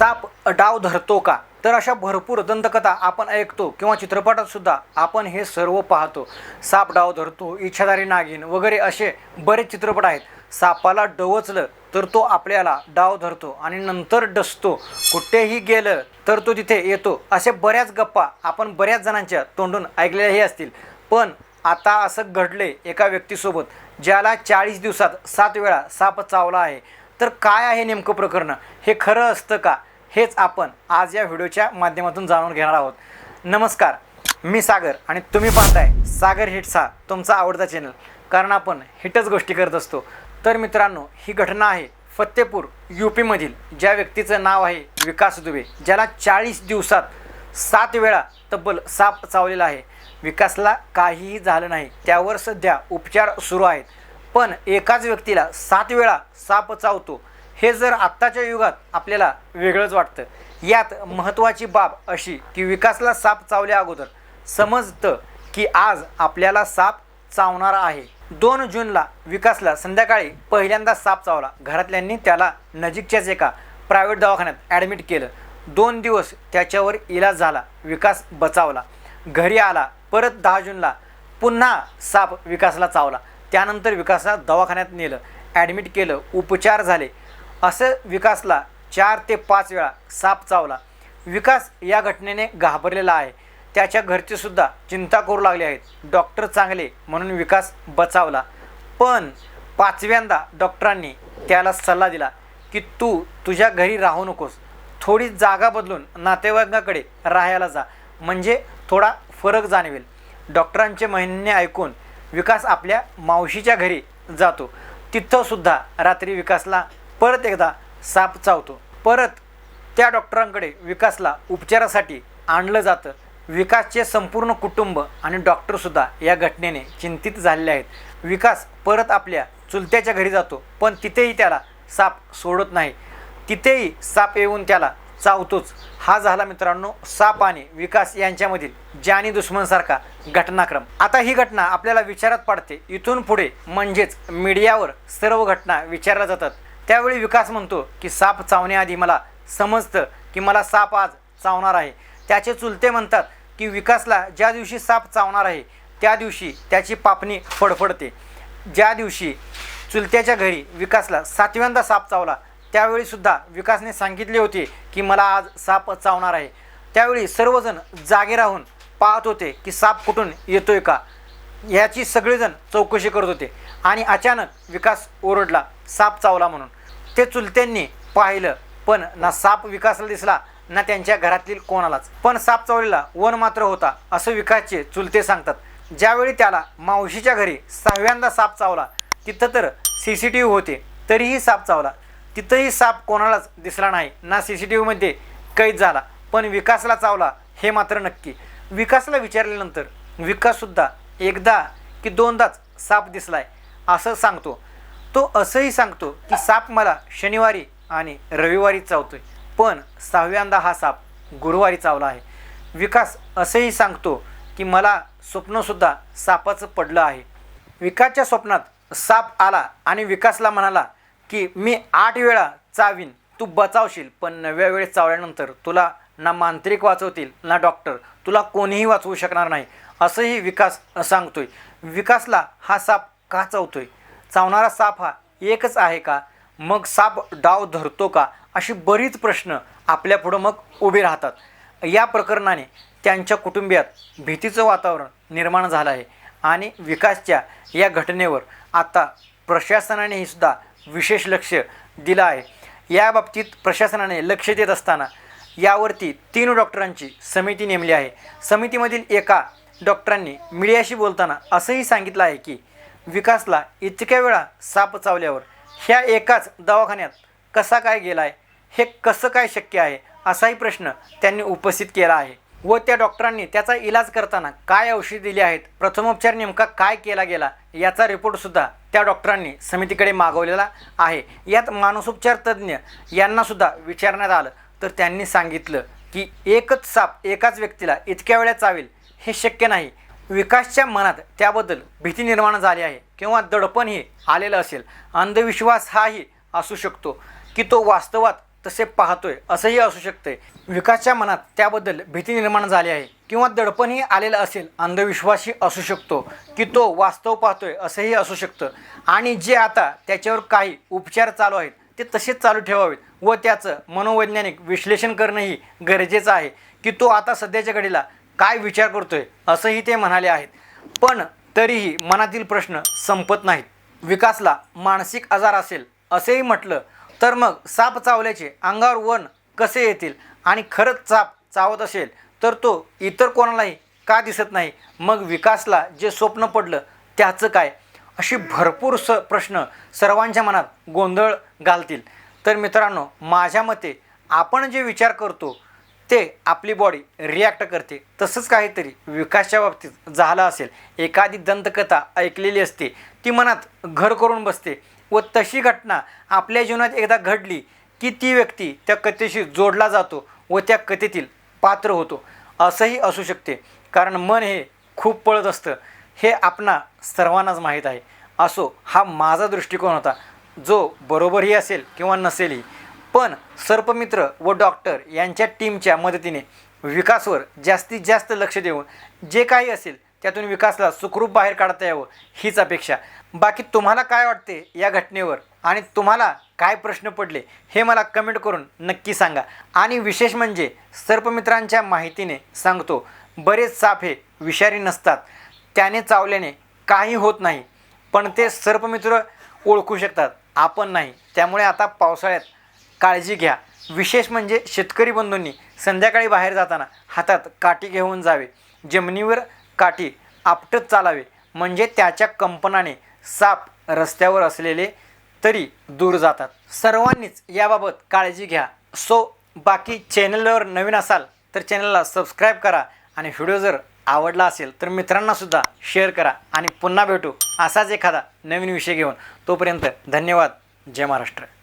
साप डाव धरतो का? तर अशा भरपूर दंतकथा आपण ऐकतो किंवा चित्रपटात सुद्धा आपण हे सर्व पाहतो. साप डाव धरतो इच्छाधारी नागिन वगैरे असे बरेच चित्रपट आहेत. सापाला डवचलं तर तो आपल्याला डाव धरतो आणि नंतर डसतो. कुठेही गेलं तर तो तिथे येतो. असे बऱ्याच गप्पा आपण बऱ्याच जणांच्या तोंडून ऐकलेल्याही असतील. पण आता असं घडले एका व्यक्तीसोबत ज्याला चाळीस दिवसात सात वेळा साप चावला आहे. तर काय आहे नेमकं प्रकरण? हे खरं असतं का? हेच आपण आज या व्हिडिओच्या माध्यमातून जाणून घेणार आहोत. नमस्कार मी सागर आणि तुम्ही पाहताय सागर हिट्स हा तुमचा आवडता चॅनल कारण आपण हिटच गोष्टी करत असतो. तर मित्रांनो ही घटना आहे फत्तेपूर यू पीमधील ज्या व्यक्तीचं नाव आहे विकास दुबे ज्याला चाळीस दिवसात सात वेळा तब्बल साप चावलेला आहे. विकासला काहीही झालं नाही त्यावर सध्या उपचार सुरू आहेत. पण एकाच व्यक्तीला सात वेळा साप चावतो हे जर आत्ताच्या युगात आपल्याला वेगळंच वाटतं यात महत्त्वाची बाब अशी की विकासला साप चावल्या अगोदर समजतं की आज आपल्याला साप चावणार आहे. दोन जूनला विकासला संध्याकाळी पहिल्यांदा साप चावला. घरातल्यांनी त्याला नजीकच्याच एका प्रायव्हेट दवाखान्यात ॲडमिट केलं. दोन दिवस त्याच्यावर इलाज झाला. विकास बचावला. घरी आला. परत दहा जूनला पुन्हा साप विकासला चावला. त्यानंतर विकासला दवाखान्यात नेलं. ॲडमिट केलं. उपचार झाले. असं विकासला चार ते पाच वेळा साप चावला. विकास या घटनेने घाबरलेला आहे. त्याच्या घरचेसुद्धा चिंता करू लागले आहेत. डॉक्टर चांगले म्हणून विकास बचावला. पण पाचव्यांदा डॉक्टरांनी त्याला सल्ला दिला की तू तुझ्या घरी राहू नकोस. थोडी जागा बदलून नातेवाईकांकडे राहायला जा. म्हणजे थोडा फरक जाणवेल. डॉक्टरांचे म्हणणे ऐकून विकास आपल्या मावशीच्या घरी जातो. तिथंसुद्धा रात्री विकासला परत एकदा साप चावतो. परत त्या डॉक्टरांकडे विकासला उपचारासाठी आणलं जातं. विकासचे संपूर्ण कुटुंब आणि डॉक्टरसुद्धा या घटनेने चिंतित झालेले आहेत. विकास परत आपल्या चुलत्याच्या घरी जातो पण तिथेही त्याला साप सोडत नाही. तिथेही साप येऊन त्याला चावतोच. हा झाला मित्रांनो साप आणि विकास यांच्यामधील जानी दुश्मनसारखा घटनाक्रम. आता ही घटना आपल्याला विचारात पाडते. इथून पुढे म्हणजेच मीडियावर सर्व घटना विचारल्या जातात. त्यावेळी विकास म्हणतो की साप चावण्याआधी मला समजतं की मला साप आज चावणार आहे. त्याचे चुलते म्हणतात की विकासला ज्या दिवशी साप चावणार आहे त्या दिवशी त्याची पापणी फडफडते. ज्या दिवशी चुलत्याच्या घरी विकासला सातव्यांदा साप चावला त्यावेळीसुद्धा विकासने सांगितले होते की मला आज साप चावणार आहे. त्यावेळी सर्वजण जागे राहून पाहत होते की साप कुठून येतोय का? याची सगळेजण चौकशी करत होते आणि अचानक विकास ओरडला साप चावला म्हणून. ते चुलत्यांनी पाहिलं. पण ना साप विकासला दिसला ना त्यांच्या घरातील कोणालाच. पण साप चावलेला वन मात्र होता असं विकासचे चुलते सांगतात. ज्यावेळी त्याला मावशीच्या घरी सहाव्यांदा साप चावला तिथं तर सी सी टी व्ही होते तरीही साप चावला. तिथंही साप कोणालाच दिसला नाही ना सी सी टी व्हीमध्ये कैद झाला पण विकासला चावला हे मात्र नक्की. विकासला विचारल्यानंतर विकाससुद्धा एकदा की दोनदाच साप दिसलाय असं सांगतो. तो असंही सांगतो की साप मला शनिवारी आणि रविवारी चावतोय. पण सहाव्यांदा हा साप गुरुवारी चावला आहे. विकास असंही सांगतो की मला स्वप्नसुद्धा सापाचं पडलं आहे. विकासच्या स्वप्नात साप आला आणि विकासला म्हणाला की मी आठ वेळा चावीन तू बचावशील पण नव्या वेळेस चावल्यानंतर तुला ना मांत्रिक वाचवतील ना डॉक्टर तुला कोणीही वाचवू शकणार नाही असंही विकास सांगतोय. विकासला हा साप का चावतोय? चावणारा साप हा एकच आहे का? मग साप डाव धरतो का? अशी बरीच प्रश्न आपल्यापुढं मग उभे राहतात. या प्रकरणाने त्यांच्या कुटुंबियात भीतीचं वातावरण निर्माण झालं आहे आणि विकासच्या या घटनेवर आता प्रशासनानेही सुद्धा विशेष लक्ष दिलं आहे. या बाबतीत प्रशासनाने लक्ष देत असताना यावरती तीन डॉक्टरांची समिती नेमली आहे. समितीमधील एका डॉक्टरांनी मीडियाशी बोलताना असंही सांगितलं आहे की विकासला इतक्या वेळा साप चावल्यावर ह्या एकाच दवाखान्यात कसा काय गेला आहे हे कसं काय शक्य आहे असाही प्रश्न त्यांनी उपस्थित केला आहे. व त्या डॉक्टरांनी त्याचा इलाज करताना काय औषध दिली आहेत प्रथमोपचार नेमका काय केला गेला याचा रिपोर्टसुद्धा त्या डॉक्टरांनी समितीकडे मागवलेला आहे. यात मानसोपचार तज्ज्ञ यांनासुद्धा विचारण्यात आलं. तर त्यांनी सांगितलं की एकच साप एकाच व्यक्तीला इतक्या वेळा चावेल हे शक्य नाही. विकासच्या मनात त्याबद्दल भीती निर्माण झाली आहे किंवा दडपणही आलेलं असेल. अंधविश्वास हाही असू शकतो की तो वास्तवात तसे पाहतोय असंही असू शकते विकासच्या मनात त्याबद्दल भीती निर्माण झाली आहे किंवा दडपणही आलेलं असेल अंधविश्वासही असू शकतो की तो वास्तव पाहतोय असंही असू शकतं. आणि जे आता त्याच्यावर काही उपचार चालू आहेत ते तसेच चालू ठेवावेत व त्याचं मनोवैज्ञानिक विश्लेषण करणंही गरजेचं आहे की तो आता सध्याच्या घडीला काय विचार करतोय असंही ते म्हणाले आहेत. पण तरीही मनातील प्रश्न संपत नाहीत. विकासला मानसिक आजार असेल असेही म्हटलं तर मग साप चावल्याचे अंगावर वन कसे येतील आणि खरंच साप चावत असेल तर तो इतर कोणालाही का दिसत नाही? मग विकासला जे स्वप्न पडलं त्याचं काय? अशी भरपूर स प्रश्न सर्वांच्या मनात गोंधळ घालतील. तर मित्रांनो माझ्या मते आपण जे विचार करतो ते आपली बॉडी रिॲक्ट करते. तसंच काहीतरी विकासच्या बाबतीत झालं असेल. एखादी दंतकथा ऐकलेली असते. ती मनात घर करून बसते. व तशी घटना आपल्या जीवनात एकदा घडली की ती व्यक्ती त्या कथेशी जोडला जातो व त्या कथेतील पात्र होतो. असंही असू शकते. कारण मन हे खूप पळत असतं. हे आपणा सर्वांनाच माहीत आहे. असो हा माझा दृष्टिकोन होता. जो बरोबरही असेल किंवा नसेलही. पण सर्पमित्र व डॉक्टर यांच्या टीमच्या मदतीने विकासवर जास्तीत जास्त लक्ष देऊन जे काही असेल त्यातून विकासला सुखरूप बाहेर काढता यावं हीच अपेक्षा. बाकी तुम्हाला काय वाटते या घटनेवर? आणि तुम्हाला काय प्रश्न पडले हे मला कमेंट करून नक्की सांगा. आणि विशेष म्हणजे सर्पमित्रांच्या माहितीने सांगतो बरेच साप हे विषारी नसतात. त्याने चावल्याने काही होत नाही. पण ते सर्पमित्र ओळखू शकतात. आपण नाही. त्यामुळे आता पावसाळ्यात काळजी घ्या. विशेष म्हणजे शेतकरी बंधूंनी संध्याकाळी बाहेर जाताना हातात काठी घेऊन जावे. जमिनीवर काठी आपटत चालावे. म्हणजे त्याच्या कंपनाने साप रस्त्यावर असलेले तरी दूर जातात. सर्वांनीच याबाबत काळजी घ्या. सो बाकी चॅनलवर नवीन असाल तर चॅनलला सबस्क्राईब करा आणि व्हिडिओ जर आवडला असेल तर मित्रांनासुद्धा शेअर करा आणि पुन्हा भेटू असाच एखादा नवीन विषय घेऊन. तोपर्यंत धन्यवाद. जय महाराष्ट्र.